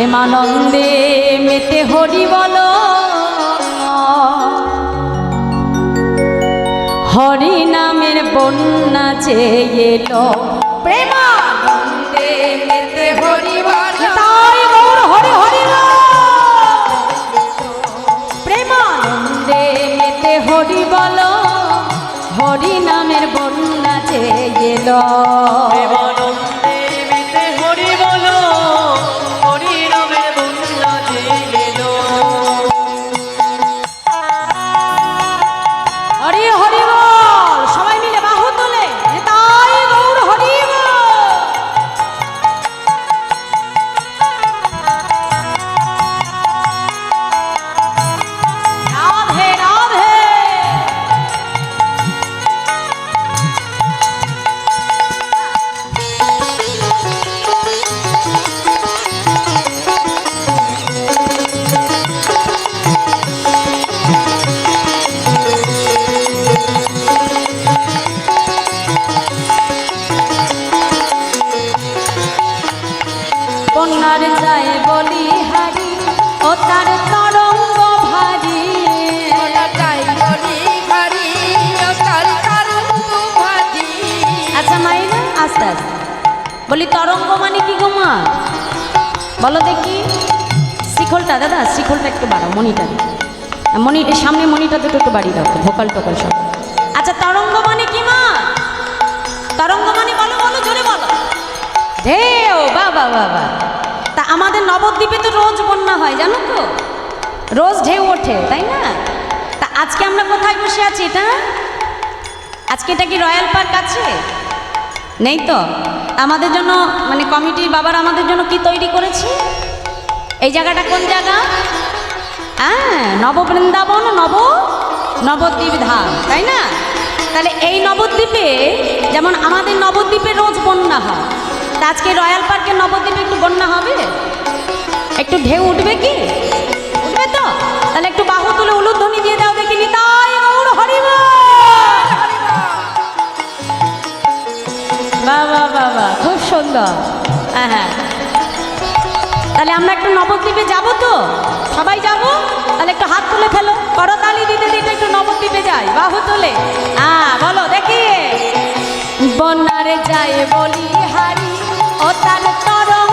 প্রেমানন্দে মেতে হরি বল। হরি নামের বন্যা চেয়ে মা। বলো দেখি। শিখলটা, দাদা, শিখলটা একটু বাড়াও মনিটা মনি সামনে মনিটা দুটো একটু বাড়িয়ে দাও, ভোকাল টোকাল সব। আচ্ছা তরঙ্গ মানে কি, মা? তরঙ্গ মানে বলো বলো, জোরে বলো। ঢেউ বাবা বা বা তা আমাদের নবদ্বীপে তো রোজ বন্যা হয়, জানো তো? রোজ ঢেউ ওঠে, তাই না? তা আজকে আমরা কোথায় বসে আছি এটা? আজকে এটা কি রয়্যাল পার্ক আছে? নেই তো? আমাদের জন্য মানে কমিটির বাবার আমাদের জন্য কি তৈরি করেছে? এই জায়গাটা কোন জায়গা? হ্যাঁ নববৃন্দাবন নব, নবদ্বীপ ধাম, তাই না? তাহলে এই নবদ্বীপে, যেমন আমাদের নবদ্বীপে রোজ বন্যা হয়, তা আজকে রয়্যাল পার্কের নবদ্বীপে একটু বন্যা হবে? একটু ঢেউ উঠবে কি? উঠবে তো? তাহলে একটু বাহু তুলে উলুধ্বনি বাবা বাবা খুব সুন্দর। হ্যাঁ হ্যাঁ। তাহলে আমরা একটু নবদ্বীপে যাব তো? সবাই যাব? তাহলে একটু হাত তুলে ফেলো। করতালি দিতে দিতে একটু নবদ্বীপে যাই। বাহু তুলে। হ্যাঁ বলো, দেখি। বন্যারে যায় বলি হারি, ও তার তরঙ্গ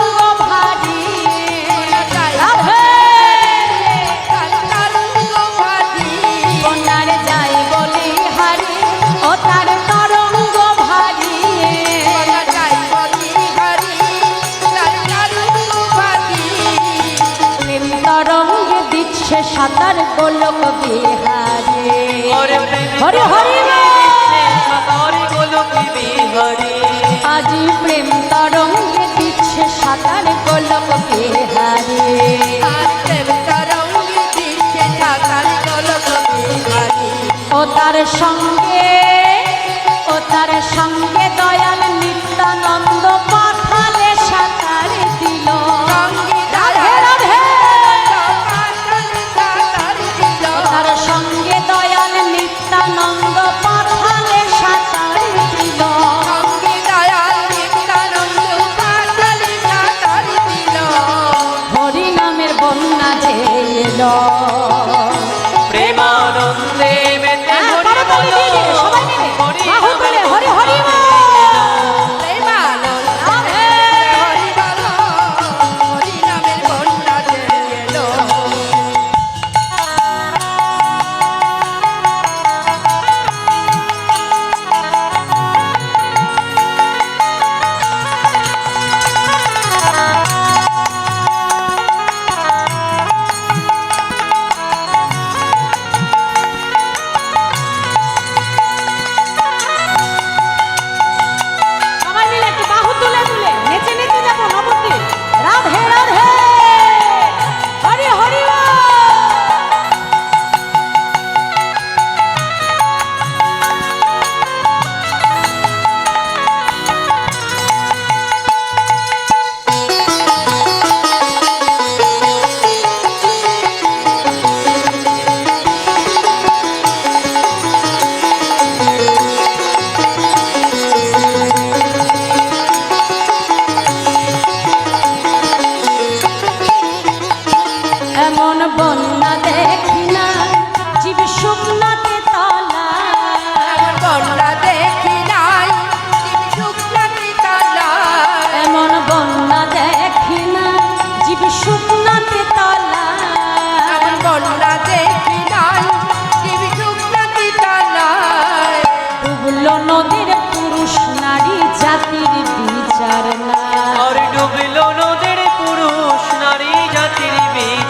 হরি হরি আজি প্রেম তরঙ্গে দিচ্ছে সাঁতার গোলক বিহারে ও তার সঙ্গে ও তার সঙ্গে দয়াল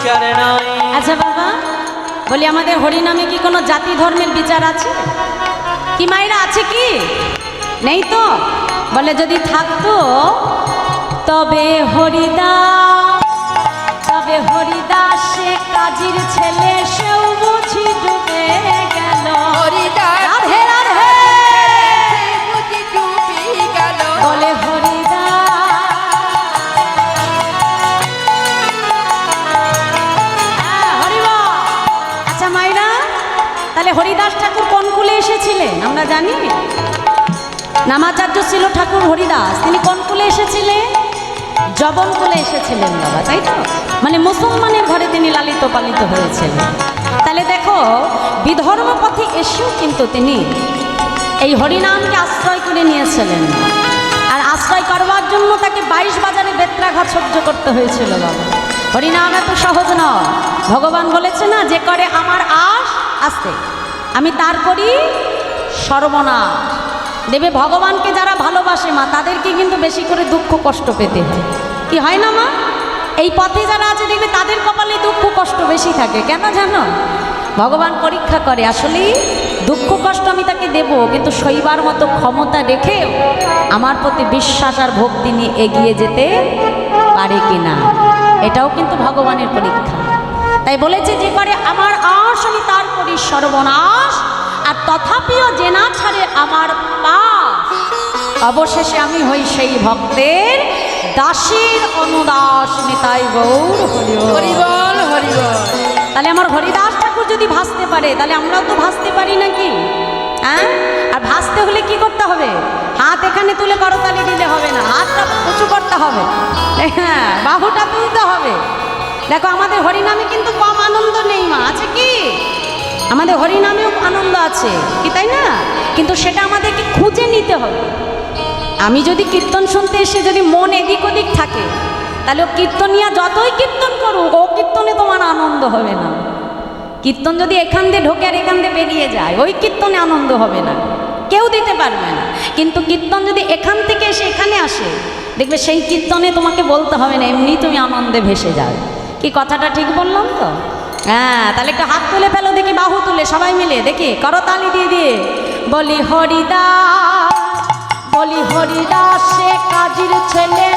বিচার নাই। আচ্ছা বাবা বলি আমাদের হরিনামে কি কোনো জাতি ধর্মের বিচার আছে? কি মায়েরা আছে কি? নেই তো? বলে যদি থাকতো তবে হরিদা তবে হরিদাস সে কাজীর ছেলে সেও বুঝি ডুবে গেল। হরিদাস রাধে রাধে। বুঝি ডুবি গেল। বলে এসেছিলেন? আমরা জানি। নামাচার্য ছিল ঠাকুর হরিদাস। তিনি কোন কুলে এসেছিলেন? জবন কুলে এসেছিলেন বাবা, তাই তো? মানে মুসলমানের ঘরে তিনি লালিত পালিত হয়েছিলেন। তাহলে দেখো বিধর্ম পথে এসেও কিন্তু তিনি এই হরিনামকে আশ্রয় করে নিয়েছিলেন। আর আশ্রয় করবার জন্য তাকে বাইশ বাজারে বেত্রাঘাত সহ্য করতে হয়েছিল বাবা। হরিনাম এত সহজ নয়। ভগবান বলেছে না, যে করে আমার আশ, আসতে। আমি তার করি সর্বনাশ দেবে ভগবানকে যারা ভালোবাসে মা, তাদেরকে কিন্তু বেশি করে দুঃখ কষ্ট পেতে হয়। কি হয় না মা? এই পথে যারা আছে দেখবে তাদের কপালে দুঃখ কষ্ট বেশি থাকে। কেন জানো? ভগবান পরীক্ষা করে আসলে দুঃখ কষ্ট আমি তাকে দেব, কিন্তু সইবার মতো ক্ষমতা রেখে আমার প্রতি বিশ্বাস আর ভক্তি নিয়ে এগিয়ে যেতে পারে কিনা, এটাও কিন্তু ভগবানের পরীক্ষা। তাই বলেছে, যে করে আমার আশ আমি তার করি সর্বনাশ। আর তথাপিও যে না ছাড়ে আমার পা অবশেষে আমি হই সেই ভক্তের দাসীর অনুদাস নিতাই গৌর হরি বল। হরিবল হরিবল। তাহলে আমার হরিদাস ঠাকুর যদি ভাসতে পারে তাহলে আমরাও তো ভাসতে পারি নাকি? হ্যাঁ? আর ভাসতে হলে কি করতে হবে? হাত এখানে তুলে করতালি দিলে হবে না হাতটা উঁচু করতে হবে। হ্যাঁ বাহুটা তুলতে হবে। দেখো আমাদের হরিনামে কিন্তু কম আনন্দ নেই মা আছে কি? আমাদের হরিনামেও আনন্দ আছে, কি তাই না? কিন্তু সেটা আমাদেরকে খুঁজে নিতে হবে। আমি যদি কীর্তন শুনতে এসে যদি মন এদিক ওদিক থাকে, তাহলে ও কীর্তনিয়া যতই কীর্তন করুক, ও কীর্তনে তোমার আনন্দ হবে না। কীর্তন যদি এখান দিয়ে ঢোকে আর এখান দিয়ে বেরিয়ে যায়, ওই কীর্তনে আনন্দ হবে না। কেউ দিতে পারবে না। কিন্তু কীর্তন যদি এখান থেকে এসে এখানে আসে, দেখবে সেই কীর্তনে তোমাকে বলতে হবে না, এমনি তুমি আনন্দে ভেসে যাও কি কথাটা ঠিক বললাম তো? হ্যাঁ তাহলে একটু হাত তুলে ফেলো, দেখি বাহু তুলে, সবাই মিলে, দেখি, করো তালি দিয়ে দিয়ে। বলি হরিদা বলি হরিদাস, সে কাজীর ছেলে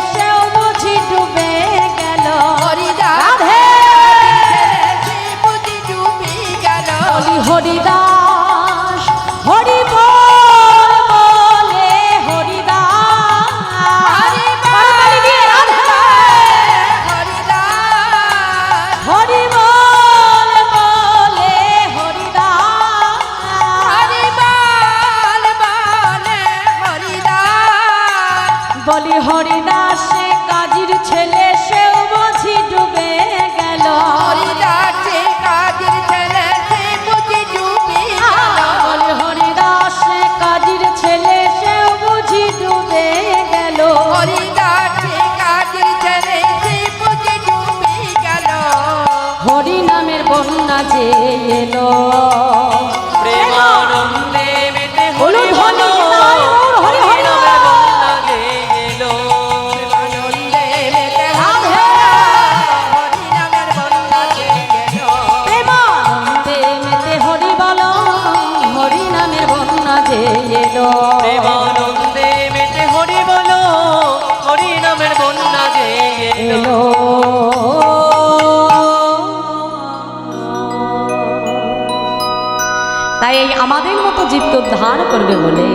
উদ্ধার করবে বলে।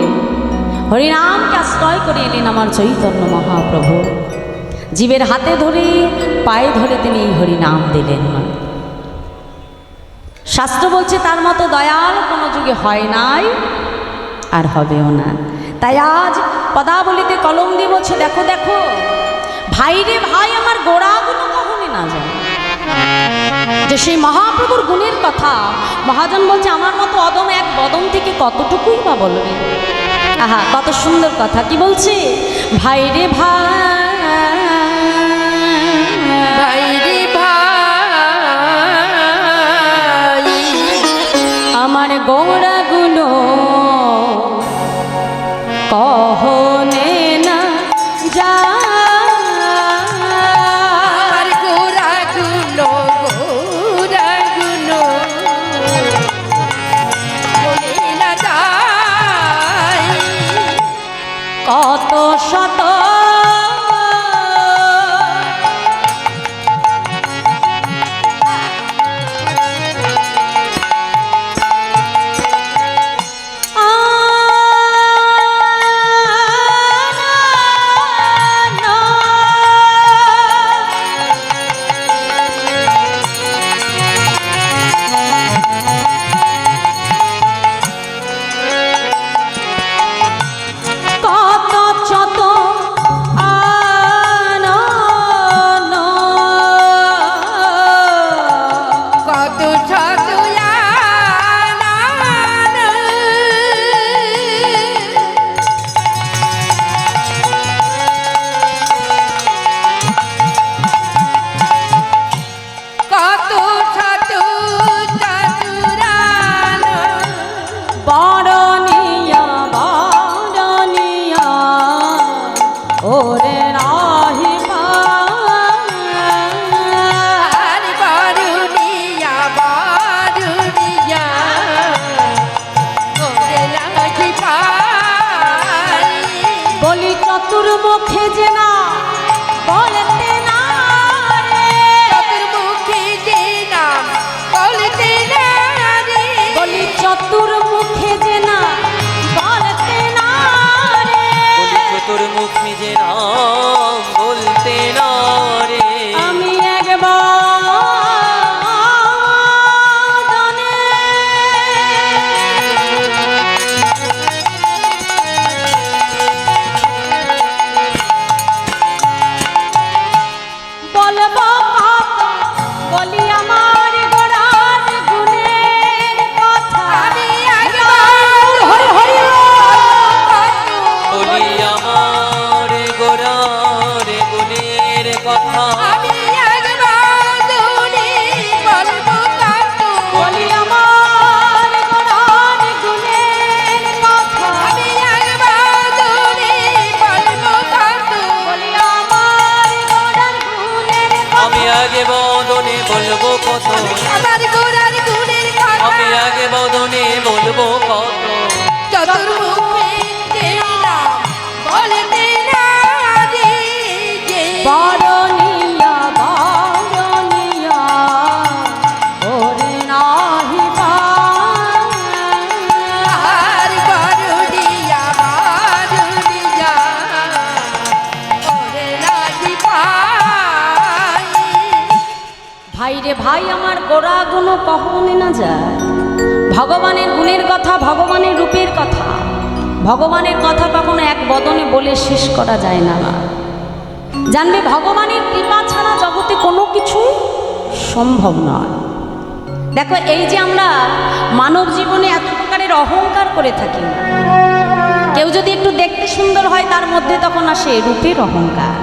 হরিনামকে আশ্রয় করে এলেন আমার চৈতন্য মহাপ্রভু। জীবের হাতে ধরে, পায়ে ধরে তিনি হরিনাম দিলেন। শাস্ত্র বলছে, তার মতো দয়াল কোনো যুগে হয় নাই, আর হবেও না। তাই আজ পদাবলিতে কলম দিয়ে বলছে দেখো দেখো। ভাইরে ভাই, আমার গোড়াগুলো কখনই না যায়। যে সেই মহাপ্রভুর গুণের কথা। মহাজন বলছে, আমার মতো অদম এক বদম থেকে কতটুকুই বা বলবে? আহা, কত সুন্দর কথা। কি বলছে? ভাই রে ভাই ভাইরে ভাই, আমার গৌরা চতুর্মুখে যে না বলতে যায়। ভগবানের গুণের কথা, ভগবানের রূপের কথা। ভগবানের কথা কখনো এক বদনে বলে শেষ করা যায় না। জানবে ভগবানের কৃপা ছাড়া জগতে কোনো কিছু সম্ভব নয়। দেখো, এই যে আমরা মানব জীবনে এত প্রকারের অহংকার করে থাকি কেউ যদি একটু দেখতে সুন্দর হয়, তার মধ্যে তখন আসে রূপের অহংকার।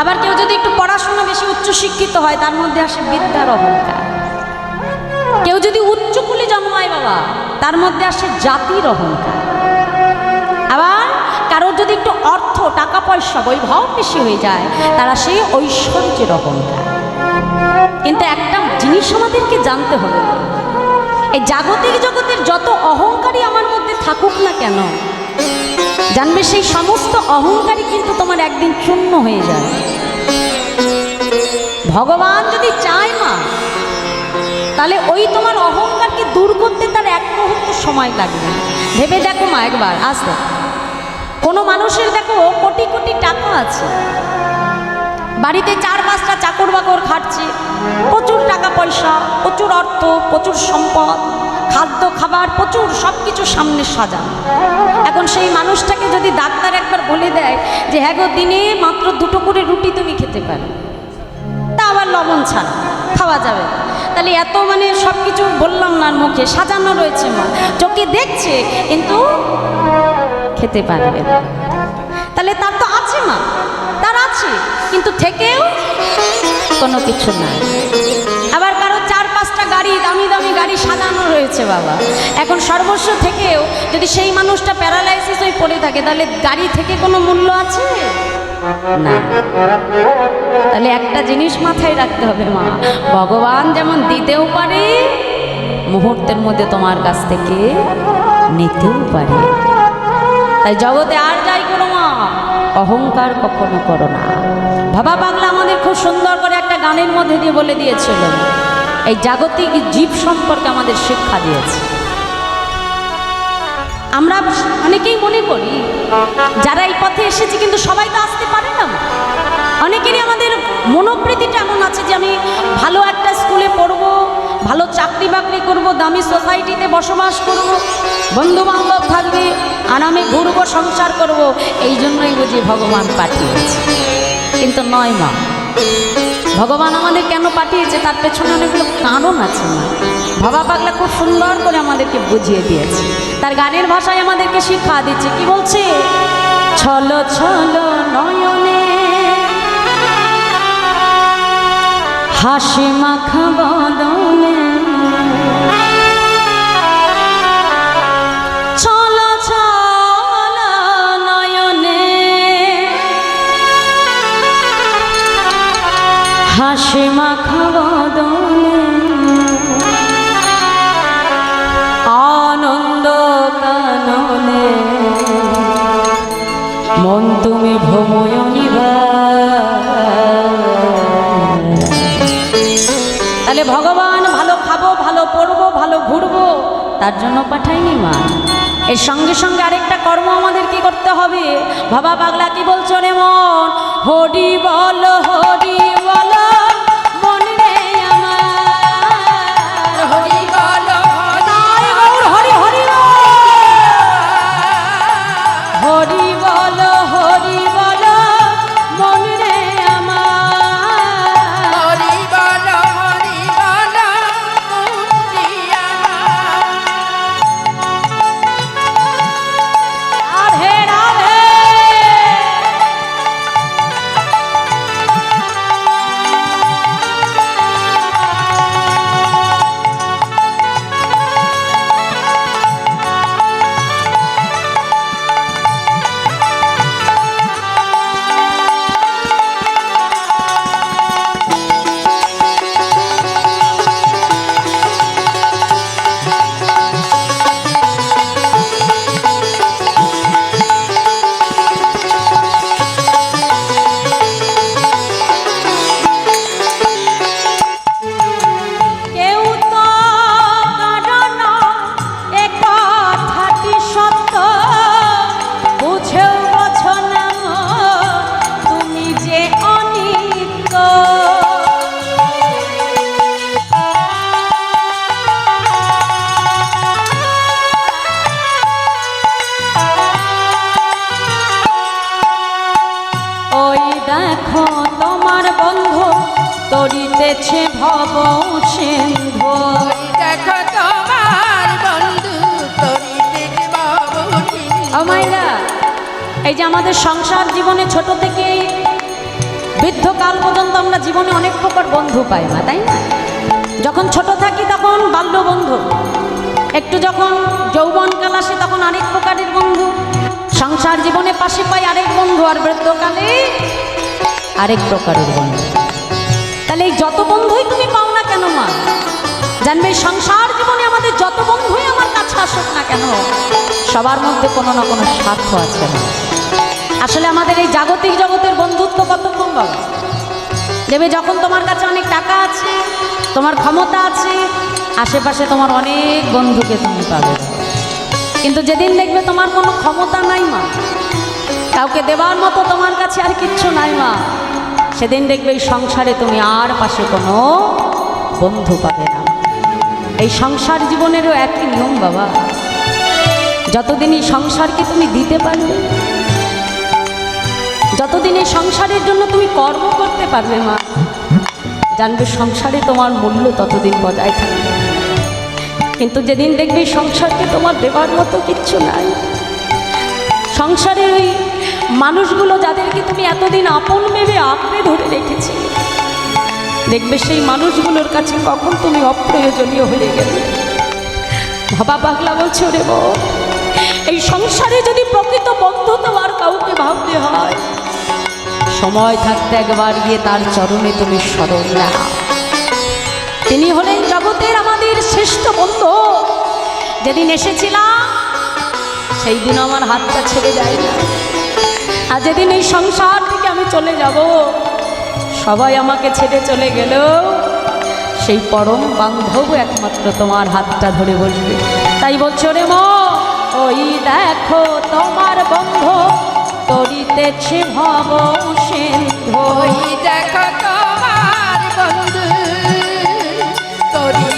আবার কেউ যদি একটু পড়াশোনা বেশি উচ্চশিক্ষিত হয়, তার মধ্যে আসে বিদ্যার অহংকার। কেউ যদি উচ্চ কুলে জন্মায় বাবা, তার মধ্যে আসে জাতির অহংকার আবার কারোর যদি একটু অর্থ, টাকা, পয়সা, বৈভব বেশি হয়ে যায়, তারা সেই ঐশ্বর্যের অহংকার কিন্তু একটা জিনিস আমাদেরকে জানতে হবে, এই জাগতিক জগতের যত অহংকারী আমার মধ্যে থাকুক না কেন, জানবে সেই সমস্ত অহংকারী কিন্তু তোমার একদিন চূর্ণ হয়ে যায়। ভগবান যদি চায় তাহলে ওই তোমার অহংকারকে দূর করতে তার এক মুহূর্ত সময় লাগবে। ভেবে দেখো মা একবার আসবে কোনো মানুষের দেখো কোটি কোটি টাকা আছে। বাড়িতে চার পাঁচটা চাকর বাকর খাটছে। প্রচুর টাকা পয়সা, প্রচুর অর্থ, প্রচুর সম্পদ, খাদ্য, খাবার, প্রচুর সব কিছু সামনে সাজা এখন সেই মানুষটাকে যদি ডাক্তার একবার বলে দেয় যে হ্যাঁ গো, দিনে মাত্র দুটো করে রুটি তুমি খেতে পারো। তা আবার লবণ ছাড়া, খাওয়া যাবে। তাহলে এত মানে সব কিছু বললাম না মুখে, সাজানো রয়েছে মা। চোখে দেখছে, কিন্তু খেতে পারবে না। তাহলে তার তো আছে মা, তার আছে, কিন্তু থেকেও কোনো কিছু নাই। আবার কারও চার পাঁচটা গাড়ি, দামি দামি গাড়ি সাজানো রয়েছে বাবা। এখন সর্বস্ব থেকেও যদি সেই মানুষটা প্যারালাইসিস হয়ে পড়ে থাকে, তাহলে গাড়ি থেকে কোনো মূল্য আছে? না। তাহলে একটা জিনিস মাথায় রাখতে হবে, মা। ভগবান যেমন দিতেও পারে, মুহূর্তের মধ্যে তোমার কাছ থেকে নিতেও পারে। তাই জগতে আর যাই করো, মা। অহংকার কখনো করো না। ভাবা পাগলা আমাদের খুব সুন্দর করে একটা গানের মধ্যে দিয়ে বলে দিয়েছিল। এই জাগতিক জীব সম্পর্কে আমাদের শিক্ষা দিয়েছে। আমরা অনেকেই মনে করি, যারা এই পথে এসেছে কিন্তু সবাই তো আসতে পারে না। অনেকেরই আমাদের মনোবৃত্তিটা এমন আছে যে আমি ভালো একটা স্কুলে পড়ব, ভালো চাকরি বাকরি করব, দামি সোসাইটিতে বসবাস করব বন্ধু বান্ধব থাকবে, আরামে ঘুরবো, সংসার করব, এই জন্যই বুঝি ভগবান পাঠিয়েছে। কিন্তু নয় মা, ভগবান আমাদের কেন পাঠিয়েছে? তার পেছনে অনেকগুলো কারণ আছে না বাবা পাগলা খুব সুন্দর করে আমাদেরকে বুঝিয়ে দিয়েছে। তার গানের ভাষায় আমাদেরকে শিক্ষা দিচ্ছে। কি বলছে? ছলো ছলো নয়নে। হাসি মাখা বদনে। হাসি মাখা তার জন্য পাঠাইনি মা। এর সঙ্গে সঙ্গে আরেকটা কর্ম আমাদের কি করতে হবে। বাবা পাগলা কি বলছো রে মন? হরি বল, হরি বন্ধু না তাই না? যখন ছোট থাকি তখন বাল্য বন্ধু। একটু যখন যৌবনকাল আসে তখন আরেক প্রকারের বন্ধু। সংসার জীবনে পাশে পাই আরেক বন্ধু আর বৃদ্ধকালে আরেক প্রকারের বন্ধু। তাহলে এই যত বন্ধুই তুমি পাও না কেন মা? জানবে সংসার জীবনে আমাদের যত বন্ধুই আমার কাছে আসুক না কেন, সবার মধ্যে কোনো না কোনো স্বার্থ আছে না আসলে আমাদের এই জাগতিক জগতের বন্ধুত্ব কত কতক্ষণ বাবা দেবে যখন তোমার কাছে অনেক টাকা আছে, তোমার ক্ষমতা আছে, আশেপাশে তোমার অনেক বন্ধুকে তুমি পাবে। কিন্তু যেদিন দেখবে তোমার কোনো ক্ষমতা নাই মা, কাউকে দেওয়ার মতো তোমার কাছে আর কিচ্ছু নাই মা, সেদিন দেখবে এই সংসারে তুমি আর পাশে কোনো বন্ধু পাবে না। এই সংসার জীবনেরও একই নিয়ম বাবা, যতদিন এই সংসারকে তুমি দিতে পারবে যতদিন এই সংসারের জন্য তুমি কর্ম করতে পারবে, মা, জানবে সংসারে তোমার মূল্য ততদিন বজায় থাকবে। কিন্তু যেদিন দেখবে সংসারকে তোমার দেবার মতো কিচ্ছু নাই। সংসারের ওই মানুষগুলো যাদেরকে তুমি এতদিন আপন ভেবে আঁকড়ে ধরে রেখেছি দেখবে সেই মানুষগুলোর কাছে কখন তুমি অপ্রয়োজনীয় হয়ে গেলে। ভাবা পাগলা বলছো রে এই সংসারে যদি প্রকৃত বন্ধু তোমার কাউকে ভাবতে হয় সময় থাকতে একবার গিয়ে তার চরণে তুমি স্মরণ না তিনি হলেন জগতের আমাদের শ্রেষ্ঠ বন্ধু। যেদিন এসেছিলাম, সেই দিন আমার হাতটা ছেড়ে যায় না আর যেদিন এই সংসার থেকে আমি চলে যাব, সবাই আমাকে ছেড়ে চলে গেল সেই পরম বান্ধব একমাত্র তোমার হাতটা ধরে বসবে। তাই বলছো রে মো, ওই দেখো তোমার বন্ধ। তরিতেছে ভব সিন্ধু ওই দেখো তোমার বন্ধু তোরি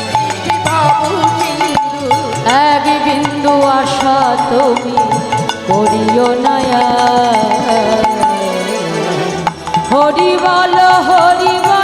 বাবু সিন্ধু এক বিন্দু আশা তুমি করিও নয়া। হরি বল হরি বল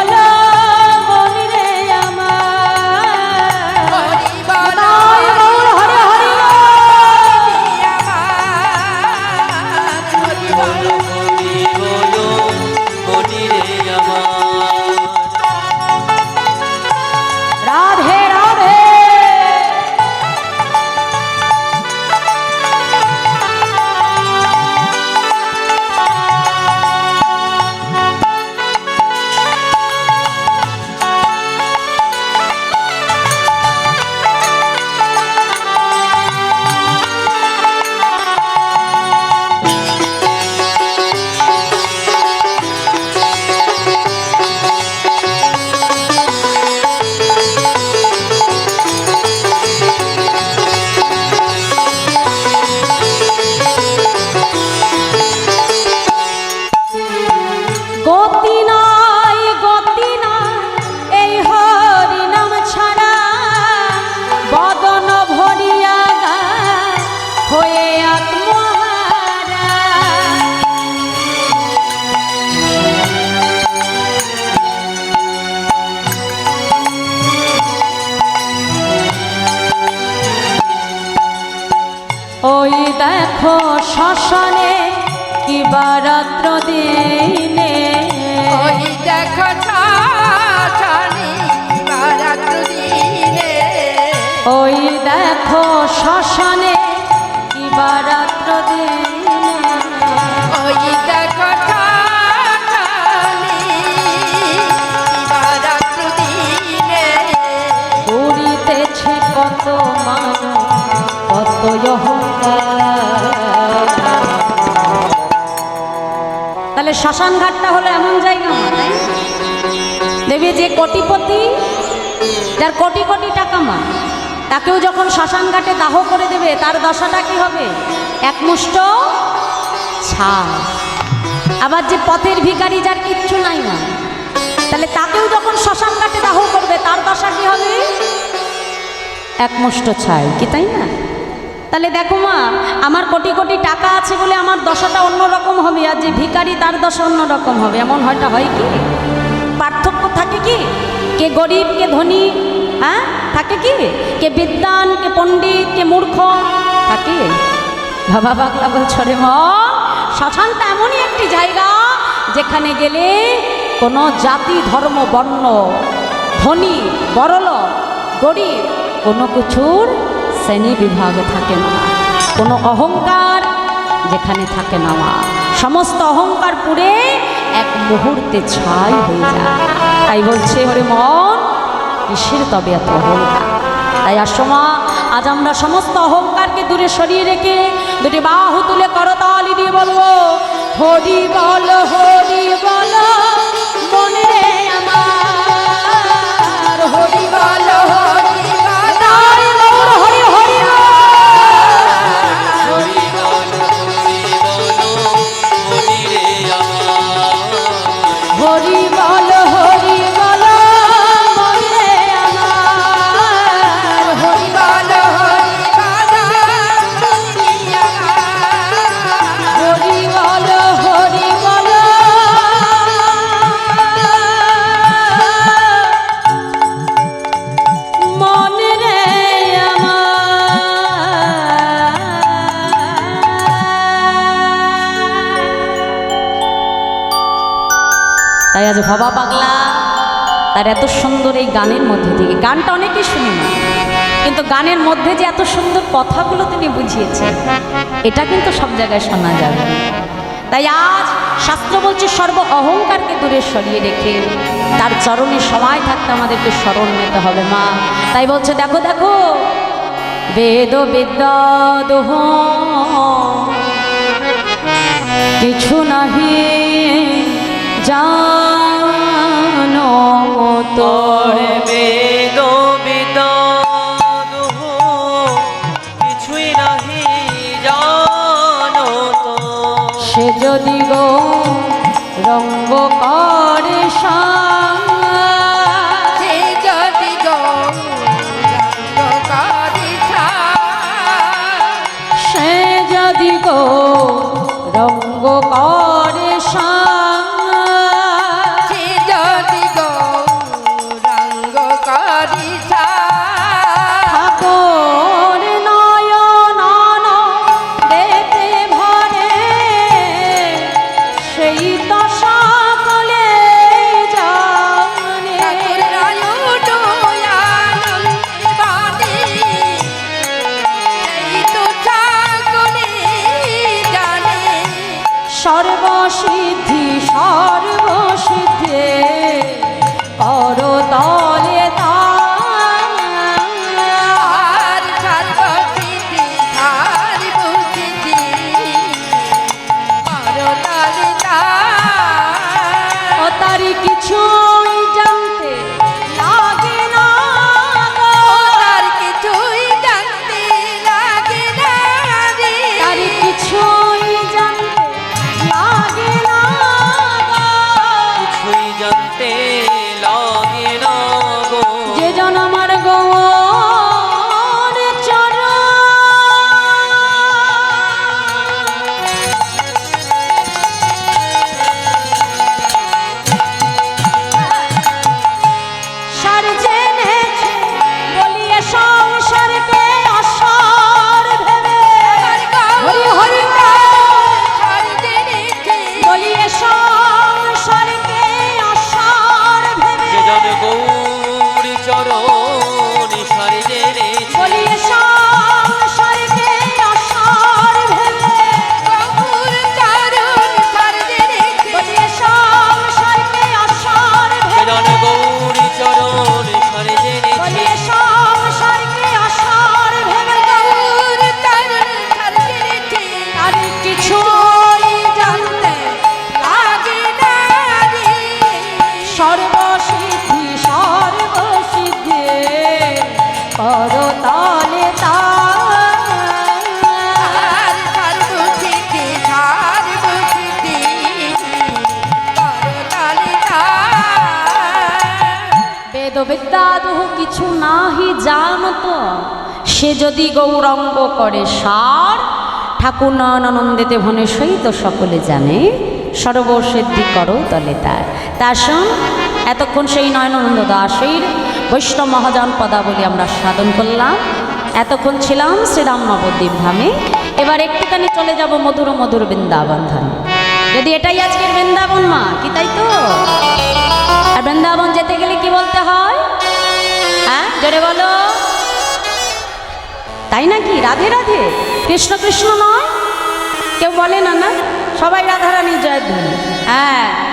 ওই দেখো শ্মশানে কিবা রাত্র দিনে। ওই দেখো উড়িতেছে কত মান কত তাহলে শ্মশান ঘাটটা হলো এমন জায়গা? দেখবে যে কোটিপতি যার কোটি কোটি টাকা মা তাকেও যখন শ্মশান ঘাটে দাহ করে দেবে, তার দশাটা কি হবে? একমুষ্ট ছাড় আবার যে পথের ভিখারি যার কিচ্ছু নাই না, তাহলে তাকেও যখন শ্মশান ঘাটে দাহ করবে, তার দশা কি হবে? একমুষ্ট ছাই কি তাই না? তাহলে দেখো মা, আমার কোটি কোটি টাকা আছে বলে আমার দশাটা অন্যরকম হবে, আর যে ভিখারি তার দশা অন্যরকম হবে। এমন হয়টা হয় কি? পার্থক্য থাকে কি? কে গরিব, কে ধনী হ্যাঁ? থাকে কি? কে বিদ্বান, কে পণ্ডিত, কে মূর্খ? থাকে। বাবা বাগলা বলছো রে শ্মশানটা এমনই একটি জায়গা যেখানে গেলে কোনো জাতি, ধর্ম, বর্ণ, ধনী বড়ল গরিব, কোনো কিছুর শ্রেণি বিভাগ থাকে না। কোনো অহংকার যেখানে থাকে না মা। সমস্ত অহংকার পুড়ে এক মুহূর্তে ছাই হয়ে যায়। তাই বলছে ওরে মন কিসের তবে এত অহংকার তাই আসমা আজ আমরা সমস্ত অহংকারকে দূরে সরিয়ে রেখে দুটি বাহু তুলে করতালি দিয়ে বলব, হরি বল হরি বল, মনে আমার, হরি বল, হরি আজ ভবা পাগলা। তার এত সুন্দর এই গানের মধ্যে থেকে। গানটা অনেকেই শুনি না কিন্তু গানের মধ্যে যে এত সুন্দর কথাগুলো তিনি বুঝিয়েছেন, এটা কিন্তু সব জায়গায় শোনা যাবে তাই আজ শাস্ত্র বলছে, সর্ব অহংকারকে দূরে সরিয়ে রেখে তার চরণে সময় থাকতে আমাদেরকে স্মরণ নিতে হবে মা। তাই বলছে, দেখো দেখো, বেদ বিদ্যা দোহ কিছু নাহি। জানো তো তোর বেদ বিদদ হো, কিছুই নাহি জানো তো সে যদি গো রঙ্গ করে সে যদি গৌরাঙ্গকারী সে যদি গো রঙ্গ করে সাজ, করতালে বেদ বিদ্যাদুহ কিছু নাহি জানত। সে যদি গৌরঙ্গ করে সার ঠাকুর নয়নানন্দেতে ভনে সহিত সকলে জানে সর্বসিদ্ধি করো তলে তার। তার সঙ্গ এতক্ষণ সেই নয়নানন্দ দাসের বৈষ্ণব মহাজন পদাবলী আমরা সাধন করলাম। এতক্ষণ ছিলাম শ্রীরাম নবদ্বীপ ধামে। এবার একটুখানি চলে যাব মধুর মধুর বৃন্দাবন ধামে। যদি এটাই আজকের বৃন্দাবন, মা, কি তাই তো? আর বৃন্দাবন যেতে গেলে কি বলতে হয়? হ্যাঁ জোরে বলো। তাই নাকি? রাধে রাধে। কৃষ্ণ কৃষ্ণ নয়। কেউ বলে না না? সবাই রাধারানী জয় হ্যাঁ।